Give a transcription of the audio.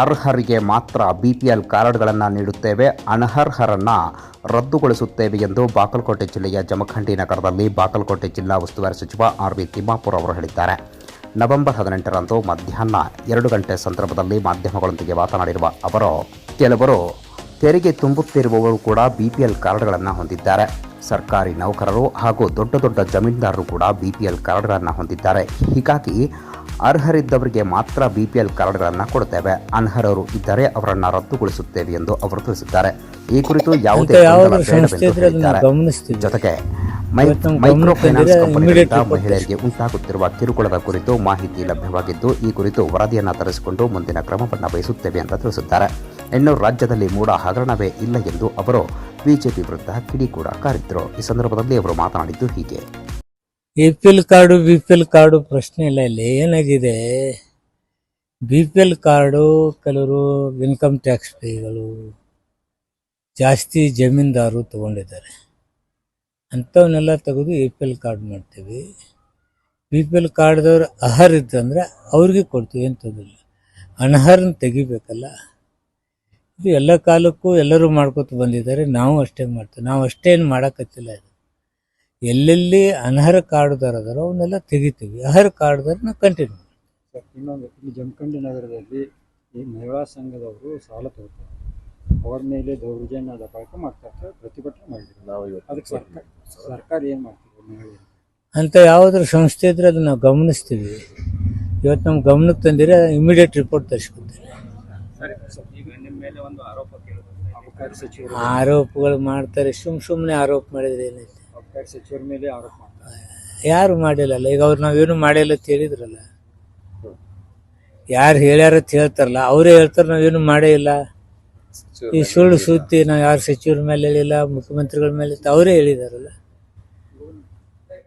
ಅರ್ಹರಿಗೆ ಮಾತ್ರ B P L ಕಾರ್ಡ್ಗಳನ್ನು ನೀಡುತ್ತೇವೆ. ಅನರ್ಹರನ್ನು ರದ್ದುಗೊಳಿಸುತ್ತೇವೆ ಎಂದು ಬಾಗಲಕೋಟೆ ಜಿಲ್ಲೆಯ ಜಮಖಂಡಿ ನಗರದಲ್ಲಿ ಬಾಗಲಕೋಟೆ ಜಿಲ್ಲಾ ಉಸ್ತುವಾರಿ ಸಚಿವ ಆರ್ ವಿ ತಿಮ್ಮಾಪುರ್ ಅವರು ಹೇಳಿದ್ದಾರೆ. ನವೆಂಬರ್ ಹದಿನೆಂಟರಂದು ಮಧ್ಯಾಹ್ನ ಎರಡು ಗಂಟೆ ಸಂದರ್ಭದಲ್ಲಿ ಮಾಧ್ಯಮಗಳೊಂದಿಗೆ ಮಾತನಾಡಿರುವ ಅವರು, ಕೆಲವರು ತೆರಿಗೆ ತುಂಬುತ್ತಿರುವವರು ಕೂಡ ಬಿ ಪಿ ಎಲ್ ಕಾರ್ಡ್ಗಳನ್ನು ಹೊಂದಿದ್ದಾರೆ. ಸರ್ಕಾರಿ ನೌಕರರು ಹಾಗೂ ದೊಡ್ಡ ದೊಡ್ಡ ಜಮೀನ್ದಾರರು ಕೂಡ ಬಿ ಪಿ ಎಲ್ ಕಾರ್ಡ್ಗಳನ್ನು ಹೊಂದಿದ್ದಾರೆ. ಹೀಗಾಗಿ ಅರ್ಹರಿದ್ದವರಿಗೆ ಮಾತ್ರ ಬಿಪಿಎಲ್ ಕಾರ್ಡ್ಗಳನ್ನು ಕೊಡುತ್ತೇವೆ ಅನರ್ಹರು ಇದ್ದರೆ ಅವರನ್ನು ರದ್ದುಗೊಳಿಸುತ್ತೇವೆ ಎಂದು ಅವರು ತಿಳಿಸಿದ್ದಾರೆ. ಈ ಕುರಿತು ಯಾವುದೇ ಜೊತೆಗೆ ಮೈಕ್ರೋ ಫೈನಾನ್ಸ್ ಕಂಪನಿಗಳಿಂದ ಮಹಿಳೆಯರಿಗೆ ಉಂಟಾಗುತ್ತಿರುವ ಕಿರುಕುಳದ ಕುರಿತು ಮಾಹಿತಿ ಲಭ್ಯವಾಗಿದ್ದು ಈ ಕುರಿತು ವರದಿಯನ್ನು ತರಿಸಿಕೊಂಡು ಮುಂದಿನ ಕ್ರಮವನ್ನು ಬಯಸುತ್ತೇವೆ ಅಂತ ತಿಳಿಸಿದ್ದಾರೆ. ಇನ್ನು ರಾಜ್ಯದಲ್ಲಿ ಮೂಡ ಹಗರಣವೇ ಇಲ್ಲ ಎಂದು ಅವರು ಬಿಜೆಪಿ ವಿರುದ್ಧ ಕಿಡಿಕೂಡ ಕಾರಿದ್ರು. ಈ ಸಂದರ್ಭದಲ್ಲಿ ಅವರು ಮಾತನಾಡಿದ್ದು ಹೀಗೆ. A P L card, B P L card ಪ್ರಶ್ನೆ ಇಲ್ಲ, ಇಲ್ಲಿ ಏನಾಗಿದೆ? ಬಿ ಪಿ ಎಲ್ ಕಾರ್ಡು ಕೆಲವರು ಇನ್ಕಮ್ ಟ್ಯಾಕ್ಸ್ ಪೇಗಳು ಜಾಸ್ತಿ ಜಮೀನ್ದಾರರು ತಗೊಂಡಿದ್ದಾರೆ. ಅಂಥವನ್ನೆಲ್ಲ ತೆಗೆದು ಎ ಪಿ ಎಲ್ ಕಾರ್ಡ್ ಮಾಡ್ತೀವಿ. ಬಿ ಪಿ ಎಲ್ ಕಾರ್ಡ್ದವ್ರು ಅರ್ಹರ್ ಇದ್ದಂದ್ರೆ ಅವ್ರಿಗೆ ಕೊಡ್ತೀವಿ, ಏನು ತೊಂದಿಲ್ಲ ಅನರ್ಹರನ್ನ ತೆಗಿಬೇಕಲ್ಲ. ಇದು ಎಲ್ಲ ಕಾಲಕ್ಕೂ ಎಲ್ಲರೂ ಮಾಡ್ಕೊತ ಬಂದಿದ್ದಾರೆ. ನಾವು ಅಷ್ಟೇ ಮಾಡ್ತೀವಿ. ನಾವು ಅಷ್ಟೇನು ಮಾಡೋಕ್ಕತ್ತಿಲ್ಲ ಎಲ್ಲೆಲ್ಲಿ ಅನರ್ಹ ಕಾರ್ಡ್ದಾರ ಅದಾರೋ ಅವನ್ನೆಲ್ಲ ತೆಗಿತೀವಿ. ಅರ್ಹರ ಕಾರ್ಡ್ದಾರನ್ನ ಕಂಟಿನ್ಯೂ ಸರ್ ಇನ್ನೊಂದು ಈ ಜಮಖಂಡಿ ನಗರದಲ್ಲಿ ಈ ಮಹಿಳಾ ಸಂಘದವರು ಸಾಲ ತಗೋತಾರೆ. ಅವ್ರ ಮೇಲೆ ದೌರ್ಜನ್ಯ ದಬ್ಬಾಳಿಕೆ ಮಾಡ್ತಾರೆ ಇರ್ತಾರೆ ಪ್ರತಿಭಟನೆ ಮಾಡಿದ್ರು ಅದಕ್ಕೆ ಸರ್ಕಾರ ಸರ್ಕಾರ ಏನು ಮಾಡ್ತಿದೆ ಮಹಿಳೆಯರು ಅಂತ ಯಾವುದ್ರ ಸಂಸ್ಥೆ ಇದ್ರೆ ಅದನ್ನ ನಾವು ಗಮನಿಸ್ತೀವಿ. ಇವತ್ತು ನಮ್ಮ ಗಮನಕ್ಕೆ ತಂದಿರ ಇಮಿಡಿಯೇಟ್ ರಿಪೋರ್ಟ್ ತರಿಸ್ಕೊತೀವಿ ಅಬಕಾರಿ ಸಚಿವರು ಆರೋಪಗಳು ಮಾಡ್ತಾರೆ. ಸುಮ್ ಸುಮ್ಮನೆ ಆರೋಪ ಮಾಡಿದ್ರೆ ಏನೈತೆ ಸಚಿವರ ಮೇಲೆ ಆರೋಪ ಮಾಡ್ತಾರೆ. ಯಾರು ಮಾಡಿಲ್ಲಲ್ಲ? ಈಗ ಅವ್ರು ನಾವೇನು ಮಾಡಿಲ್ಲ ಅಂತ ಯಾರು ಹೇಳ್ಯಾರ ಅಂತ ಹೇಳ್ತಾರಲ್ಲ, ಅವರೇ ಹೇಳ್ತಾರೆ ನಾವೇನು ಮಾಡೇ ಇಲ್ಲ. ಈ ಸುಳ್ಳು ಸುದ್ದಿ ನಾವು ಯಾರು ಸಚಿವರ ಮೇಲೆ ಹೇಳಿಲ್ಲ, ಮುಖ್ಯಮಂತ್ರಿಗಳ ಮೇಲೆ ಅಂತ ಅವರೇ ಹೇಳಿದಾರಲ್ಲ.